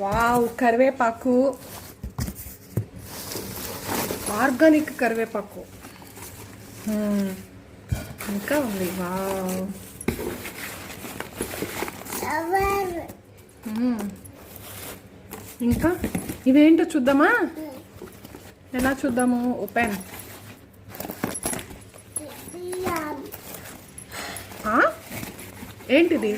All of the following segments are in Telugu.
వావ్ కరివేపాకు ఆర్గానిక్ కరివేపాకు మ్మ్. ఇంకా ఉంది వావ్ మ్మ్. ఇంకా? ఇవేంటో చూద్దామా? ఎలా చూద్దాము? ఓపెన్ ఏంటిది?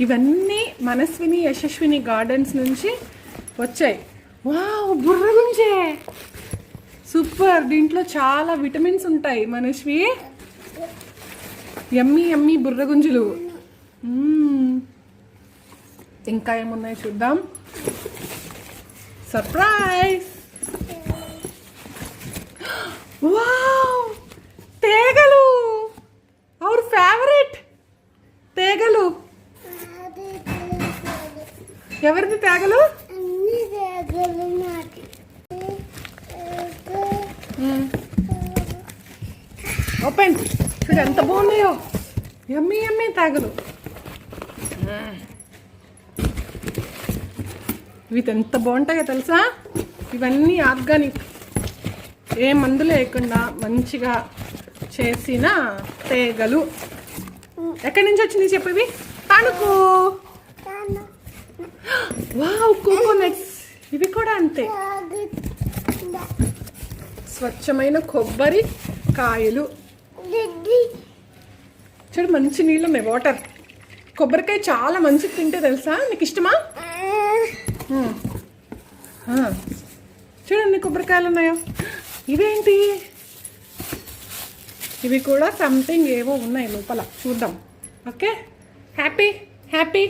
ఇవన్నీ మనస్విని యశస్విని గార్డెన్స్ నుంచి వచ్చాయి. వావ్ బుర్ర నుంచే సూపర్! దీంట్లో చాలా విటమిన్స్ ఉంటాయి మనస్వి. ఎమ్మి ఎమ్మి బుర్రగుంజులు ఇంకా ఏమున్నాయి చూద్దాం. సర్ప్రైజ్ వావ్ తేగలు! అవర్ ఫేవరెట్ తేగలు. ఎవరిది తేగలు? ఓపెన్ చూడు ఎంత బాగున్నాయో. ఎమ్మి ఎమ్మి తేగలు. ఇవి ఎంత బాగుంటాయో తెలుసా? ఇవన్నీ ఆర్గానిక్. ఏ మందు లేకుండా మంచిగా చేసిన తేగలు. ఎక్కడి నుంచి వచ్చింది చెప్పేవి తణుకు వావ్ కోకోనట్స్. ఇవి కూడా అంతే. స్వచ్ఛమైన కొబ్బరి కాయలు. చూడు మంచి నీళ్ళు ఉన్నాయి వాటర్. కొబ్బరికాయ చాలా మంచిది తింటే తెలుసా? నీకు ఇష్టమా. చూడండి కొబ్బరికాయలు ఉన్నాయో. ఇవేంటి? ఇవి కూడా సంథింగ్ ఏవో ఉన్నాయి లోపల. చూద్దాం. ఓకే? Happy happy